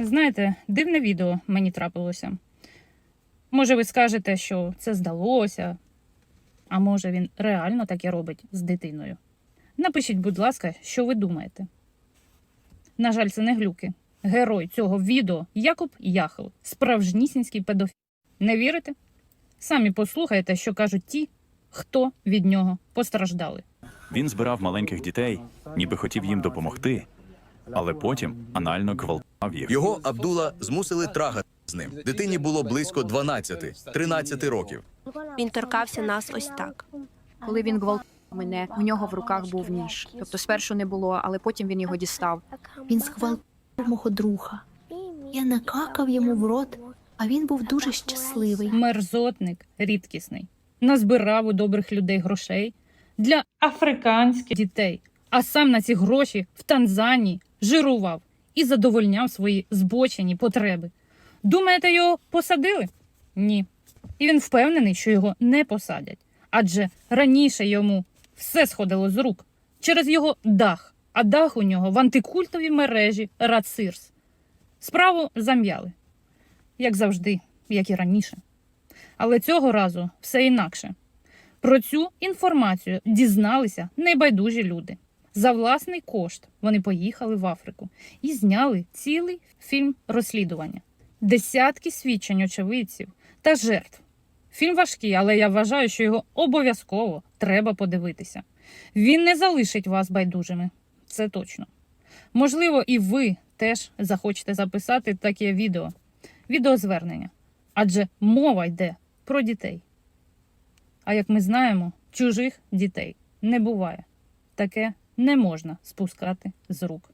знаєте, дивне відео мені трапилося. Може, ви скажете, що це здалося, а може він реально таке робить з дитиною. Напишіть, будь ласка, що ви думаєте. На жаль, це не глюки. Герой цього відео Якуб Яхов, справжнісінький педофіл. Не вірите? Самі послухайте, що кажуть ті, хто від нього постраждали. Він збирав маленьких дітей, ніби хотів їм допомогти, але потім анально гвалтував їх. Його Абдула змусили трагати з ним. Дитині було близько 12-13 років. Він торкався нас ось так. Коли він гвалтував мене, у нього в руках був ніж. Тобто спершу не було, але потім він його дістав. Він зґвалтував мого друга. Я накакав йому в рот, а він був дуже щасливий. мерзотник рідкісний. Назбирав у добрих людей грошей для африканських дітей, а сам на ці гроші в Танзанії жирував і задовольняв свої збочені потреби. Думаєте, його посадили? Ні. І він впевнений, що його не посадять. Адже раніше йому все сходило з рук через його дах, а дах у нього в антикультовій мережі Рацирс. Справу зам'яли, як завжди, як і раніше. Але цього разу все інакше. Про цю інформацію дізналися небайдужі люди. За власний кошт вони поїхали в Африку і зняли цілий фільм розслідування, десятки свідчень очевидців та жертв. Фільм важкий, але я вважаю, що його обов'язково треба подивитися. Він не залишить вас байдужими, це точно. Можливо, і ви теж захочете записати таке відео, відеозвернення. Адже мова йде про дітей. А як ми знаємо, чужих дітей не буває. Таке не можна спускати з рук.